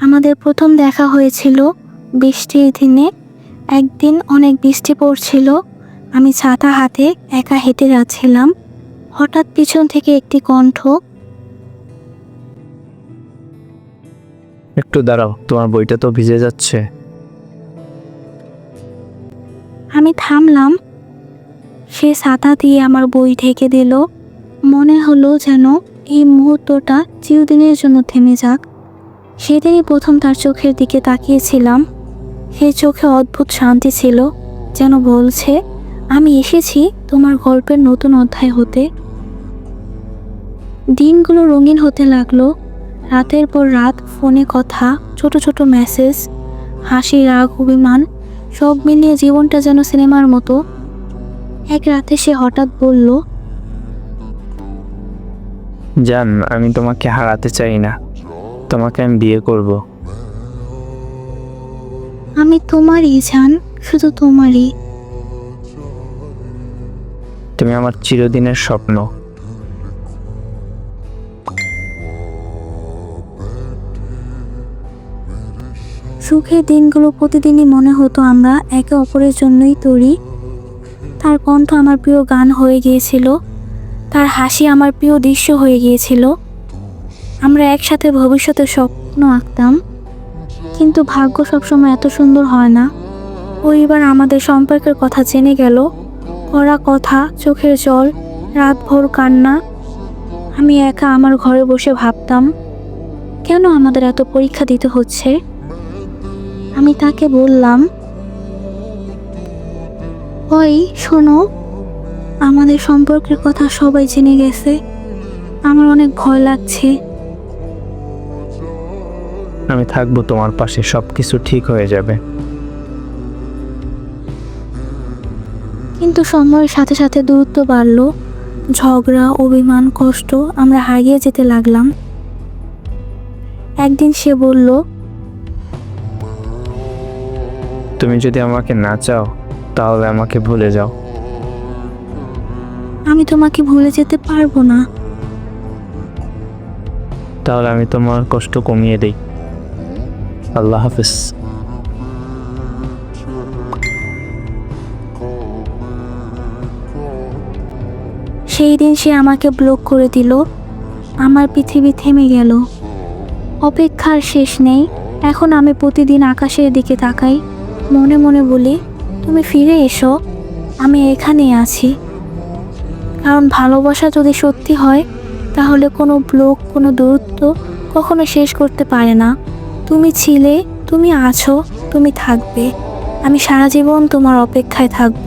আমাদের প্রথম দেখা হয়েছিল বৃষ্টির দিনে। একদিন অনেক বৃষ্টি পড়ছিল। আমি ছাতা হাতে একা হেঁটে যাচ্ছিলাম। হঠাৎ পিছন থেকে একটি কণ্ঠ একটু দাঁড়াও তোমার বইটা তো ভিজে যাচ্ছে। আমি থামলাম। সে ছাতা দিয়ে আমার বই ঢেকে দিল। মনে হলো যেন এই মুহূর্তটা চিরদিনের জন্য থেমে যাক। সেদিনই প্রথম তার চোখের দিকে তাকিয়েছিলাম। সেই চোখে অদ্ভুত শান্তি ছিল, যেন বলছে, আমি এসেছি তোমার গল্পের নতুন অধ্যায় হতে। দিনগুলো রঙিন হতে লাগল। রাতের পর রাত, ফোনে কথা, ছোট ছোট মেসেজ হাসি রাগ অভিমান, সব মিলিয়ে জীবনটা যেন সিনেমার মতো। এক রাতে সে হঠাৎ বলল, জান, আমি তোমাকে হারাতে চাই না। তোমাকে আমি বিয়ে করব। আমি তোমারই জান শুধু তোমারই। তুমি আমার চিরদিনের স্বপ্ন। সুখের দিনগুলো প্রতিদিনই মনে হতো আমরা একে অপরের জন্যই তৈরি। তার কণ্ঠ আমার প্রিয় গান হয়ে গিয়েছিল। তার হাসি আমার প্রিয় দৃশ্য হয়ে গিয়েছিল। আমরা একসাথে ভবিষ্যতে স্বপ্ন আঁকতাম, কিন্তু ভাগ্য সবসময় এত সুন্দর হয় না। পরিবার আমাদের সম্পর্কের কথা জেনে গেল। করা কথা, চোখের জল, রাতভর কান্না। আমি একা আমার ঘরে বসে ভাবতাম, কেন আমাদের এত পরীক্ষা দিতে হচ্ছে? আমি তাকে বললাম, ওই, শোনো, আমাদের সম্পর্কের কথা সবাই জেনে গেছে। আমার অনেক ভয় লাগছে। আমি থাকব তোমার পাশে সব কিছু ঠিক হয়ে যাবে। কিন্তু সময়ের সাথে সাথে দূরত্ব বাড়লো ঝগড়া অভিমান কষ্ট আমরা হারিয়ে যেতে লাগলাম। একদিন সে বলল তুমি যদি আমাকে না চাও তাহলে আমাকে ভুলে যাও। আমি তোমাকে ভুলে যেতে পারব না। তাহলে আমি তোমার কষ্ট কমিয়ে দেই। আল্লাহ হাফিজ। সেই দিন সে আমাকে ব্লক করে দিল। আমার পৃথিবী থেমে গেল। অপেক্ষার শেষ নেই। এখন আমি প্রতিদিন আকাশের দিকে তাকাই। মনে মনে বলি, তুমি ফিরে এসো। আমি এখানেই আছি। কারণ ভালোবাসা যদি সত্যি হয়, তাহলে কোনো ব্লক কোনো দূরত্ব কখনো শেষ করতে পারে না। তুমি ছিলে তুমি আছো তুমি থাকবে। আমি সারা জীবন তোমার অপেক্ষায় থাকব।